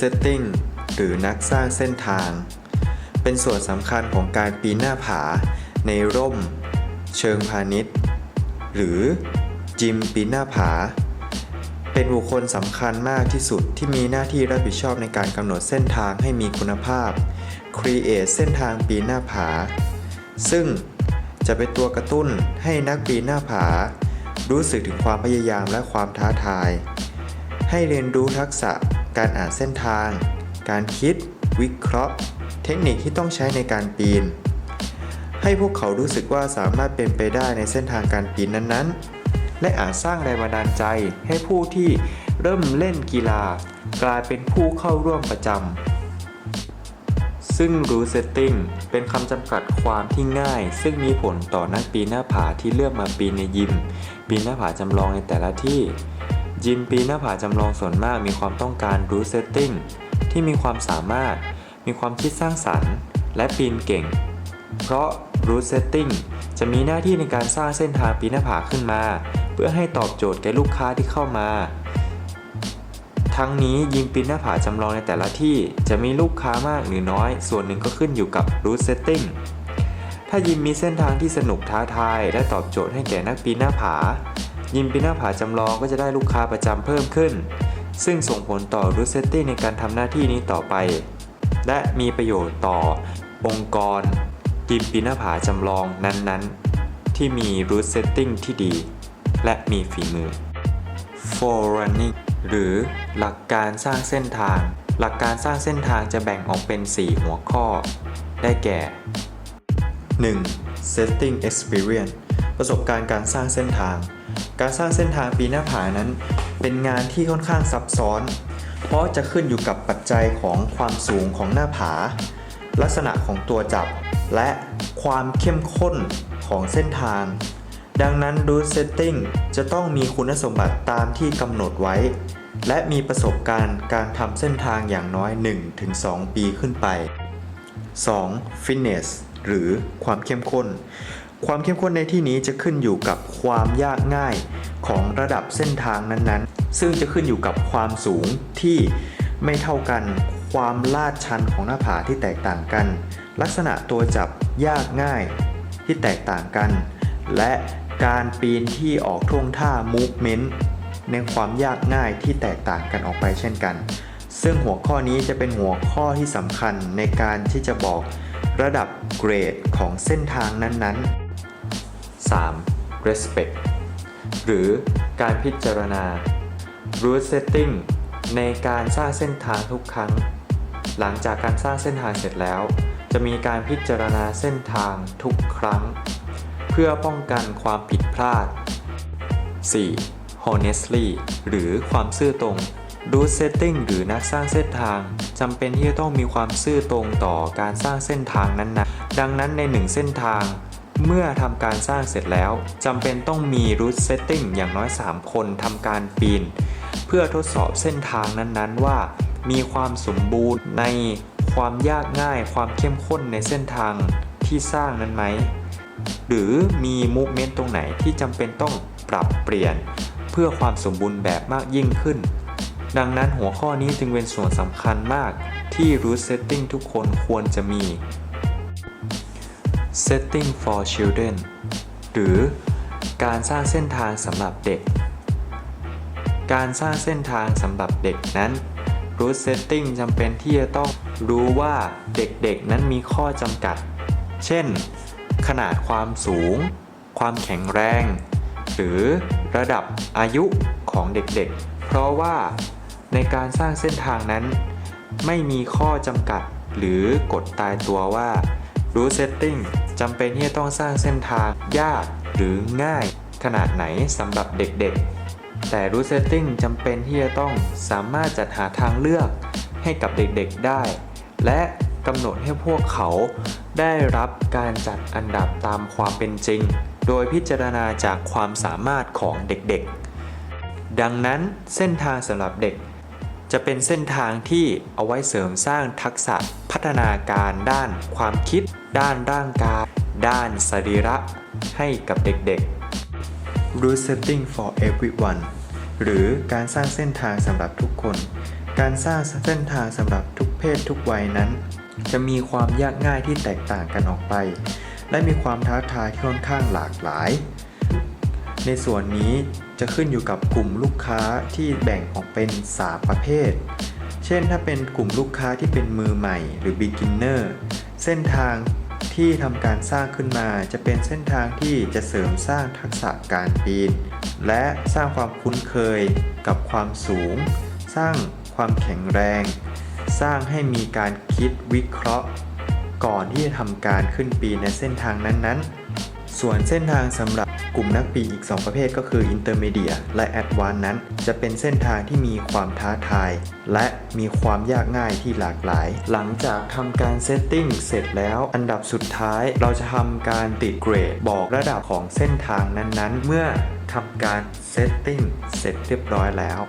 setting หรือนักสร้างเส้นทาง เป็นส่วนสำคัญของการปีนหน้าผา ในร่ม เชิงพาณิชย์ หรือจิมปีนหน้าผา เป็นบุคคลสำคัญมากที่สุดที่มีหน้าที่รับผิดชอบในการกำหนดเส้นทางให้มีคุณภาพ create เส้นทางปีนหน้าผา ซึ่งจะเป็นตัวกระตุ้นให้นักปีนหน้าผา รู้สึกถึงความพยายามและความท้าทาย ให้เรียนรู้ทักษะ การอ่านเส้นทาง การคิด วิเคราะห์ เทคนิคที่ต้องใช้ในการปีน ให้พวกเขารู้สึกว่าสามารถเป็นไปได้ในเส้นทางการปีนนั้นๆ และอาจสร้างแรงบันดาลใจให้ผู้ที่เริ่มเล่นกีฬา กลายเป็นผู้เข้าร่วมประจำ ซึ่ง Route Setting เป็นคำจำกัดความที่ง่าย ซึ่งมีผลต่อนักปีนหน้าผาที่เลือกมาปีนในยิม ปีนหน้าผาจำลองในแต่ละที่ ยิมปีนหน้าผาจำลองส่วนมากมีความต้องการ Route Setting ที่มีความสามารถ มีความคิดสร้างสรรค์ และปีนเก่ง เพราะ Route Setting จะมีหน้าที่ในการสร้างเส้นทางปีนหน้าผาขึ้นมา เพื่อให้ตอบโจทย์แก่ลูกค้าที่เข้ามา ทั้งนี้ยิมปีนหน้าผาจำลองในแต่ละที่จะมีลูกค้ามากหรือน้อย ส่วนหนึ่งก็ขึ้นอยู่กับ route setting ถ้ายิมมีเส้นทางที่สนุกท้าทาย และตอบโจทย์ให้แก่นักปีนหน้าผา ยิมปีนหน้าผาจำลองก็จะได้ลูกค้าประจำเพิ่มขึ้น ซึ่งส่งผลต่อ route setting ในการทำหน้าที่นี้ต่อไป และมีประโยชน์ต่อองค์กร ยิมปีนหน้าผาจำลองนั้นๆ ที่มี route setting ที่ดี และมีฝีมือ for running หรือหลักการสร้างเส้นทาง หลักการสร้างเส้นทางจะแบ่งออกเป็น 4 หัวข้อ ได้แก่ 1. setting experience ประสบการณ์การสร้างเส้นทาง การสร้างเส้นทางปีนหน้าผานั้น เป็นงานที่ค่อนข้างซับซ้อน เพราะจะขึ้นอยู่กับปัจจัยของความสูงของหน้าผา ลักษณะของตัวจับ และความเข้มข้นของเส้นทาง ดังนั้น route setting จะต้องมีคุณสมบัติตามที่กำหนดไว้ และมีประสบการณ์การทำเส้นทางอย่างน้อย 1-2 ปีขึ้นไป 2. fitness หรือความเข้มข้น ความเข้มข้นในที่นี้จะขึ้นอยู่กับความยากง่ายของระดับเส้นทางนั้นๆ ซึ่งจะขึ้นอยู่กับความสูงที่ไม่เท่ากันความลาดชันของหน้าผาที่แตกต่างกัน ลักษณะตัวจับยากง่ายที่แตกต่างกัน และการปีนที่ออกท่วงท่า movement ในความยากง่ายที่แตกต่างกันออกไปเช่นกัน ซึ่งหัวข้อนี้จะเป็นหัวข้อที่สำคัญในการที่จะบอกระดับเกรดของเส้นทางนั้นๆ 3. respect หรือการพิจารณา route setting ในการสร้างเส้นทางทุกครั้ง หลังจากการสร้างเส้นทางเสร็จแล้ว จะมีการพิจารณาเส้นทางทุกครั้ง เพื่อป้องกันความผิดพลาด 4. honestly หรือความซื่อตรง route setting หรือนักสร้างเส้นทางจำเป็นที่จะต้องมีความซื่อตรงต่อการสร้างเส้นทางนั้นๆ ดังนั้นในหนึ่งเส้นทาง เมื่อทำการสร้างเสร็จแล้วจำเป็นต้องมี route setting อย่างน้อย 3 คนทำการปีน เพื่อทดสอบเส้นทางนั้นๆว่า มีความสมบูรณ์ในความยากง่ายความเข้มข้นในเส้นทางที่สร้างนั้นไหม หรือมีมูฟเมนต์ตรงไหนที่จำเป็นต้องปรับเปลี่ยน เพื่อความสมบูรณ์แบบมากยิ่งขึ้น ดังนั้นหัวข้อนี้จึงเป็นส่วนสำคัญมากที่ route setting ทุกคนควรจะมี setting for children หรือการสร้างเส้นทางสำหรับเด็ก การสร้างเส้นทางสำหรับเด็กนั้น route setting จำเป็นที่จะต้องรู้ว่าเด็กๆนั้นมีข้อจำกัด เช่น ขนาดความสูง ความแข็งแรง หรือระดับอายุของเด็กๆ เพราะว่าในการสร้างเส้นทางนั้น ไม่มีข้อจำกัดหรือกฎตายตัวว่า route setting จำเป็นที่จะต้องสร้างเส้นทางยากหรือง่ายขนาดไหนสำหรับเด็กๆ แต่ route setting จำเป็นที่จะต้องสามารถจัดหาทางเลือกให้กับเด็กๆได้ และกำหนดให้พวกเขาได้รับการจัดอันดับตามความเป็นจริง โดยพิจารณาจากความสามารถของเด็กๆ ดังนั้นเส้นทางสำหรับเด็ก จะเป็นเส้นทางที่เอาไว้เสริมสร้างทักษะพัฒนาการด้านความคิด ด้านร่างกาย ด้านสรีระ ให้กับเด็กๆ Route setting for everyone หรือการสร้างเส้นทางสำหรับทุกคน การสร้างเส้นทางสำหรับทุกเพศทุกวัยนั้น จะมีความยากง่ายที่แตกต่างกันออกไป และมีความท้าทายที่ค่อนข้างหลากหลาย ในส่วนนี้ จะขึ้นอยู่กับกลุ่มลูกค้าที่แบ่งออกเป็น 3 ประเภท เช่นถ้าเป็นกลุ่มลูกค้าที่เป็นมือใหม่หรือ beginner เส้นทางที่ทำการสร้างขึ้นมาจะเป็นเส้นทางที่จะเสริมสร้างทักษะการปีน และสร้างความคุ้นเคยกับความสูง สร้างความแข็งแรง สร้างให้มีการคิดวิเคราะห์ ก่อนที่จะทำการขึ้นปีนในเส้นทางนั้นๆ ส่วนเส้นทางสำหรับกลุ่มนักปีอีก 2 ประเภทก็คือ Intermediate และ Advanced นั้น จะเป็นเส้นทางที่มีความท้าทาย และมีความยากง่ายที่หลากหลาย หลังจากทำการเซตติ้งเสร็จแล้ว อันดับสุดท้ายเราจะทำการติดเกรดบอกระดับของเส้นทางนั้นๆ เมื่อทำการเซตติ้งเสร็จเรียบร้อยแล้ว